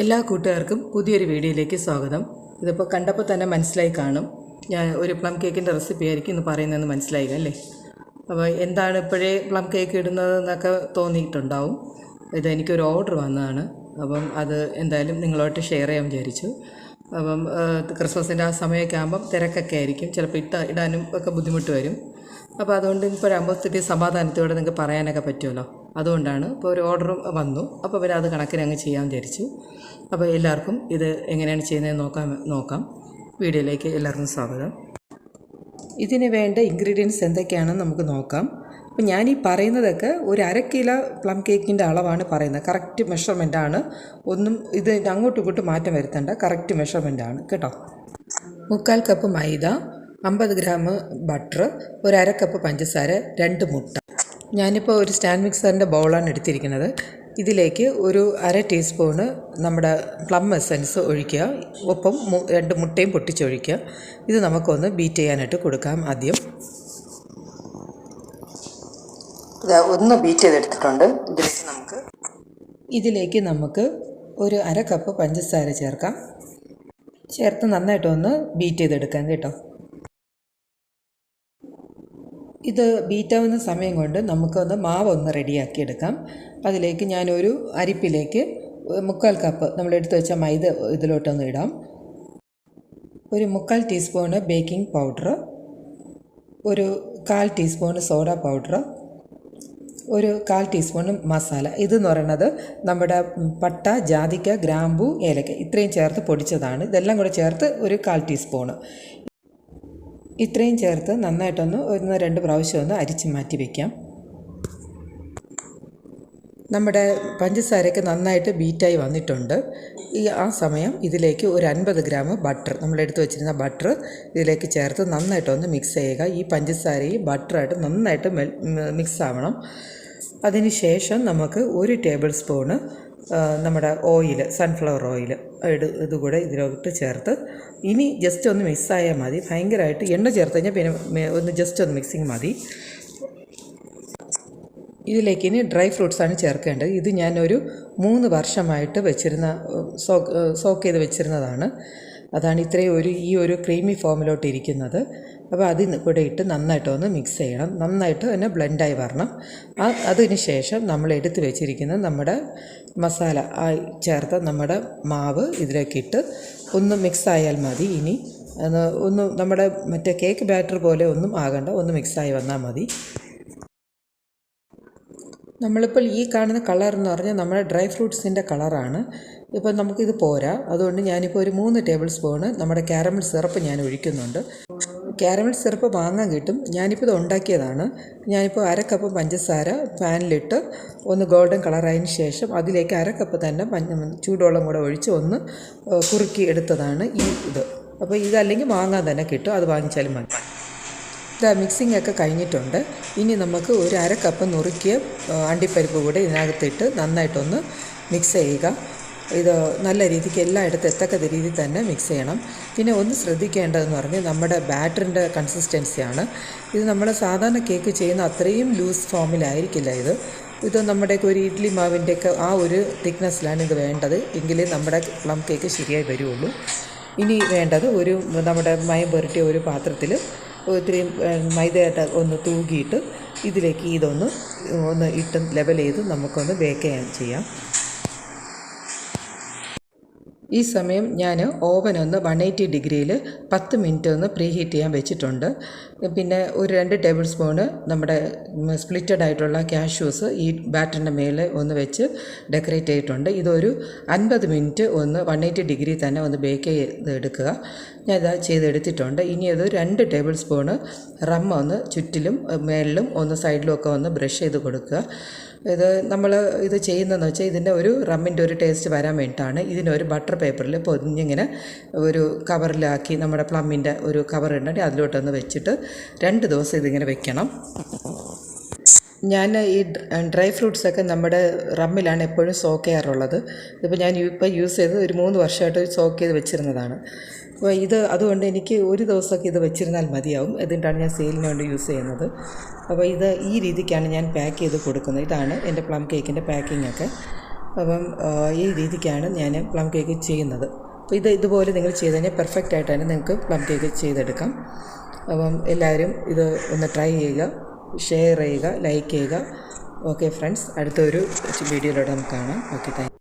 എല്ലാ കൂട്ടുകാർക്കും പുതിയൊരു വീഡിയോയിലേക്ക് സ്വാഗതം. ഇതിപ്പോൾ കണ്ടപ്പോൾ തന്നെ മനസ്സിലായി കാണും. ഞാൻ ഒരു പ്ലം കേക്കിന്റെ റെസിപ്പി ആയിരിക്കും ഇന്ന് പറയുന്നതെന്ന് മനസ്സിലായി അല്ലേ? അപ്പോൾ എന്താണ് ഇപ്പോഴേ പ്ലം കേക്ക് ഇടുന്നത് എന്നൊക്കെ തോന്നിയിട്ടുണ്ടാവും. ഇത് എനിക്കൊരു ഓർഡർ വന്നതാണ്. അപ്പം അത് എന്തായാലും നിങ്ങളോട്ട് ഷെയർ ചെയ്യാൻ വിചാരിച്ചു. അപ്പം ക്രിസ്മസിന്റെ ആ സമയമൊക്കെ ആകുമ്പം തിരക്കൊക്കെ ആയിരിക്കും. ചിലപ്പോൾ ഇട്ട ഇടാനും ഒക്കെ ബുദ്ധിമുട്ട് വരും. അപ്പോൾ അതുകൊണ്ട് ഇപ്പോഴാകുമ്പോൾ സ്ഥിതി സമാധാനത്തോടെ നിങ്ങൾക്ക് പറയാനൊക്കെ പറ്റുമല്ലോ? അതുകൊണ്ടാണ് ഇപ്പോൾ ഒരു ഓർഡറും വന്നു. അപ്പോൾ അവർ അത് കണക്കിന് അങ്ങ് ചെയ്യാൻ വിചാരിച്ചു. അപ്പോൾ എല്ലാവർക്കും ഇത് എങ്ങനെയാണ് ചെയ്യുന്നത് നോക്കാം നോക്കാം. വീഡിയോയിലേക്ക് എല്ലാവർക്കും സ്വാഗതം. ഇതിന് വേണ്ട ഇൻഗ്രീഡിയൻസ് എന്തൊക്കെയാണെന്ന് നമുക്ക് നോക്കാം. അപ്പോൾ ഞാൻ ഈ പറയുന്നതൊക്കെ ഒരു അര കിലോ പ്ലം കേക്കിന്റെ അളവാണ് പറയുന്നത്. കറക്റ്റ് ആണ്. ഒന്നും ഇത് അങ്ങോട്ടും ഇങ്ങോട്ടും മാറ്റം വരുത്തേണ്ട. കറക്റ്റ് ആണ്. കേട്ടോ? മുക്കാൽ കപ്പ് മൈദ അമ്പത് ഗ്രാം ബട്ടർ ഒരു അര കപ്പ് പഞ്ചസാര രണ്ട് മുട്ട. ഞാനിപ്പോൾ ഒരു സ്റ്റാൻഡ് മിക്സറിന്റെ ബൗളാണ് എടുത്തിരിക്കുന്നത്. ഇതിലേക്ക് ഒരു അര ടീസ്പൂണ് നമ്മുടെ പ്ലം എസൻസ് ഒഴിക്കുക. ഒപ്പം രണ്ട് മുട്ടയും പൊട്ടിച്ചൊഴിക്കുക. ഇത് നമുക്കൊന്ന് ബീറ്റ് ചെയ്യാനായിട്ട് കൊടുക്കാം ആദ്യം. ഒന്ന് ബീറ്റ് ചെയ്തെടുത്തിട്ടുണ്ട്. ഇതിലേക്ക് നമുക്ക് ഇതിലേക്ക് നമുക്ക് ഒരു അര കപ്പ് പഞ്ചസാര ചേർക്കാം. ചേർത്ത് നന്നായിട്ടൊന്ന് ബീറ്റ് ചെയ്തെടുക്കാം കേട്ടോ. ഇത് ബീറ്റാവുന്ന സമയം കൊണ്ട് നമുക്കൊന്ന് മാവ് ഒന്ന് റെഡിയാക്കി എടുക്കാം അതിലേക്ക് ഞാനൊരു അരിപ്പിലേക്ക് മുക്കാൽ കപ്പ് നമ്മൾ എടുത്തു വെച്ച മൈദ ഇതിലോട്ടൊന്ന് ഇടാം. ഒരു മുക്കാൽ ടീസ്പൂണ് ബേക്കിംഗ് പൗഡർ ഒരു കാൽ ടീസ്പൂണ് സോഡ പൗഡർ ഒരു കാൽ ടീസ്പൂണ് മസാല. ഇതെന്ന് പറയുന്നത് നമ്മുടെ പട്ട ജാതിക്ക ഗ്രാമ്പു ഏലക്ക ഇത്രയും ചേർത്ത് പൊടിച്ചതാണ്. ഇതെല്ലാം കൂടെ ചേർത്ത് ഒരു കാൽ ടീസ്പൂണ്. ഇത്രയും ചേർത്ത് നന്നായിട്ടൊന്ന് ഒന്ന് രണ്ട് പ്രാവശ്യം ഒന്ന് അരിച്ച് മാറ്റി വയ്ക്കാം നമ്മുടെ പഞ്ചസാരയ്ക്ക് നന്നായിട്ട് ബീറ്റായി വന്നിട്ടുണ്ട്. ഈ ആ സമയം ഇതിലേക്ക് ഒരു അൻപത് ഗ്രാം ബട്ടർ നമ്മളെടുത്ത് വെച്ചിരുന്ന ബട്ടർ ഇതിലേക്ക് ചേർത്ത് നന്നായിട്ടൊന്ന് മിക്സ് ചെയ്യുക. ഈ പഞ്ചസാരയും ബട്ടറായിട്ട് നന്നായിട്ട് മിക്സ് ആവണം. അതിന് ശേഷം നമുക്ക് ഒരു ടേബിൾ സ്പൂണ് നമ്മുടെ ഓയിൽ സൺഫ്ലവർ ഓയിൽ ഇട് ഇതുകൂടെ ഇതിലോട്ട് ചേർത്ത് ഇനി ജസ്റ്റ് ഒന്ന് മിക്സ് ആയാൽ മതി. ഭയങ്കരമായിട്ട് എണ്ണ ചേർത്ത് കഴിഞ്ഞാൽ പിന്നെ ഒന്ന് ജസ്റ്റ് ഒന്ന് മിക്സിങ് മതി. ഇതിലേക്ക് ഇനി ഡ്രൈ ഫ്രൂട്ട്സാണ് ചേർക്കേണ്ടത്. ഇത് ഞാനൊരു മൂന്ന് വർഷമായിട്ട് വെച്ചിരുന്ന സോക്ക് സോക്ക് ചെയ്ത് വെച്ചിരുന്നതാണ്. അതാണ് ഇത്രയും ഒരു ഈ ഒരു ക്രീമി ഫോമിലോട്ട് ഇരിക്കുന്നത്. അപ്പോൾ അതിന് കൂടെ ഇട്ട് നന്നായിട്ട് ഒന്ന് മിക്സ് ചെയ്യണം. നന്നായിട്ട് തന്നെ ബ്ലെൻഡായി വരണം. അതിന് ശേഷം നമ്മൾ എടുത്ത് വെച്ചിരിക്കുന്ന നമ്മുടെ മസാല ചേർത്ത നമ്മുടെ മാവ് ഇതിലേക്ക് ഇട്ട് ഒന്ന് മിക്സ് ആയാൽ മതി. ഇനി ഒന്ന് നമ്മുടെ മറ്റേ കേക്ക് ബാറ്റർ പോലെ ഒന്നും ആകണ്ട. ഒന്ന് മിക്സായി വന്നാൽ മതി. നമ്മളിപ്പോൾ ഈ കാണുന്ന കളർ എന്ന് പറഞ്ഞാൽ നമ്മുടെ ഡ്രൈ ഫ്രൂട്ട്സിന്റെ കളറാണ് ഇപ്പം നമുക്കിത് പോരാ. അതുകൊണ്ട് ഞാനിപ്പോൾ ഒരു മൂന്ന് ടേബിൾ സ്പൂണ് നമ്മുടെ കാരമൽ സിറപ്പ് ഞാൻ ഒഴിക്കുന്നുണ്ട്. കാരമൽ സിറപ്പ് വാങ്ങാൻ കിട്ടും. ഞാനിപ്പോൾ ഇത് ഉണ്ടാക്കിയതാണ്. ഞാനിപ്പോൾ അര കപ്പ് പഞ്ചസാര പാനിലിട്ട് ഒന്ന് ഗോൾഡൻ കളറായതിന് ശേഷം അതിലേക്ക് അര കപ്പ് തന്നെ ചൂടുവെള്ളം കൂടെ ഒഴിച്ച് ഒന്ന് കുറുക്കി എടുത്തതാണ് ഈ ഇത്. അപ്പോൾ ഇതല്ലെങ്കിൽ വാങ്ങാൻ തന്നെ കിട്ടും. അത് വാങ്ങിച്ചാലും മതി. മിക്സിംഗ് ഒക്കെ കഴിഞ്ഞിട്ടുണ്ട്. ഇനി നമുക്ക് ഒരു അര കപ്പ് നുറുക്കിയ അണ്ടിപ്പരിപ്പ് കൂടെ ഇതിനകത്തിട്ട് നന്നായിട്ടൊന്ന് മിക്സ് ചെയ്യുക. ഇത് നല്ല രീതിക്ക് എല്ലായിടത്തും എത്തക്കത്ത രീതിയിൽ തന്നെ മിക്സ് ചെയ്യണം. പിന്നെ ഒന്ന് ശ്രദ്ധിക്കേണ്ടതെന്ന് പറഞ്ഞാൽ നമ്മുടെ ബാറ്ററിന്റെ കൺസിസ്റ്റൻസിയാണ് ഇത് നമ്മൾ സാധാരണ കേക്ക് ചെയ്യുന്ന അത്രയും ലൂസ് ഫോമിലായിരിക്കില്ല ഇത്. ഇത് നമ്മുടെയൊക്കെ ഒരു ഇഡ്ഡലി മാവിന്റെയൊക്കെ ആ ഒരു തിക്നെസ്സിലാണ് ഇത് വേണ്ടത്. എങ്കിലേ നമ്മുടെ പ്ലം കേക്ക് ശരിയായി വരുള്ളൂ. ഇനി വേണ്ടത് ഒരു നമ്മുടെ മയം പുരട്ടിയ ഒരു പാത്രത്തിൽ ഒത്തിരി മൈദയായിട്ട് ഒന്ന് തൂകിയിട്ട് ഇതിലേക്ക് ഇതൊന്ന് ഒന്ന് ഇട്ട് ലെവൽ ചെയ്ത് നമുക്കൊന്ന് ബേക്ക് ചെയ്യാൻ ചെയ്യാം. ഈ സമയം ഞാൻ ഓവൻ ഒന്ന് വൺ എയ്റ്റി ഡിഗ്രിയിൽ പത്ത് മിനിറ്റ് ഒന്ന് പ്രീ ഹീറ്റ് ചെയ്യാൻ വെച്ചിട്ടുണ്ട്. പിന്നെ ഒരു രണ്ട് ടേബിൾ സ്പൂണ് നമ്മുടെ സ്പ്ലിറ്റഡ് ആയിട്ടുള്ള കാഷ്യൂസ് ഈ ബാറ്ററിന്റെ മേലെ ഒന്ന് വെച്ച് ഡെക്കറേറ്റ് ചെയ്തിട്ടുണ്ട്. ഇതൊരു അൻപത് മിനിറ്റ് ഒന്ന് വൺ എയ്റ്റി ഡിഗ്രി തന്നെ ഒന്ന് ബേക്ക് ചെയ്ത് എടുക്കുക. ഞാൻ ഇതാ ചെയ്തെടുത്തിട്ടുണ്ട്. ഇനി അത് രണ്ട് ടേബിൾ സ്പൂണ് റമ്മ ഒന്ന് ചുറ്റിലും മേളിലും ഒന്ന് സൈഡിലും ഒക്കെ ഒന്ന് ബ്രഷ് ചെയ്ത് കൊടുക്കുക. ഇത് നമ്മൾ ഇത് ചെയ്യുന്നതെന്ന് വെച്ചാൽ ഇതിന്റെ ഒരു റമ്മിന്റെ ഒരു ടേസ്റ്റ് വരാൻ വേണ്ടിയിട്ടാണ്. ഇതിനൊരു ബട്ടർ പേപ്പറിൽ പൊതിഞ്ഞിങ്ങനെ ഒരു കവറിലാക്കി നമ്മുടെ പ്ലമ്മിന്റെ ഒരു കവർ ഉണ്ടെങ്കിൽ അതിലോട്ടൊന്ന് വെച്ചിട്ട് രണ്ട് ദിവസം ഇതിങ്ങനെ വെക്കണം. ഞാൻ ഈ ഡ്രൈ ഫ്രൂട്ട്സൊക്കെ നമ്മുടെ റമ്മിലാണ് എപ്പോഴും സോക്ക് ചെയ്യാറുള്ളത്. ഇതിപ്പോൾ ഞാൻ ഇപ്പോൾ യൂസ് ചെയ്ത് ഒരു മൂന്ന് വർഷമായിട്ട് സോക്ക് ചെയ്ത് വെച്ചിരുന്നതാണ്. അപ്പോൾ ഇത് അതുകൊണ്ട് എനിക്ക് ഒരു ദിവസമൊക്കെ ഇത് വെച്ചിരുന്നാൽ മതിയാവും. അതുകൊണ്ടാണ് ഞാൻ സെയിലിന് വേണ്ടി യൂസ് ചെയ്യുന്നത്. അപ്പോൾ ഇത് ഈ രീതിക്കാണ് ഞാൻ പാക്ക് ചെയ്ത് കൊടുക്കുന്നത്. ഇതാണ് എന്റെ പ്ലം കേക്കിന്റെ പാക്കിംഗ് ഒക്കെ അപ്പം ഈ രീതിക്കാണ് ഞാൻ പ്ലം കേക്ക് ചെയ്യുന്നത്. അപ്പോൾ ഇത് ഇതുപോലെ നിങ്ങൾ ചെയ്ത് കഴിഞ്ഞാൽ പെർഫെക്റ്റ് ആയിട്ടാണ് നിങ്ങൾക്ക് പ്ലം കേക്ക് ചെയ്തെടുക്കാം. അപ്പം എല്ലാവരും ഇത് ഒന്ന് ട്രൈ ചെയ്യുക. ഷെയർ ചെയ്യുക ലൈക്ക് ചെയ്യുക. ഓക്കെ ഫ്രണ്ട്സ് അടുത്തൊരു വീഡിയോയിലൂടെ നമുക്ക് കാണാം. Okay thank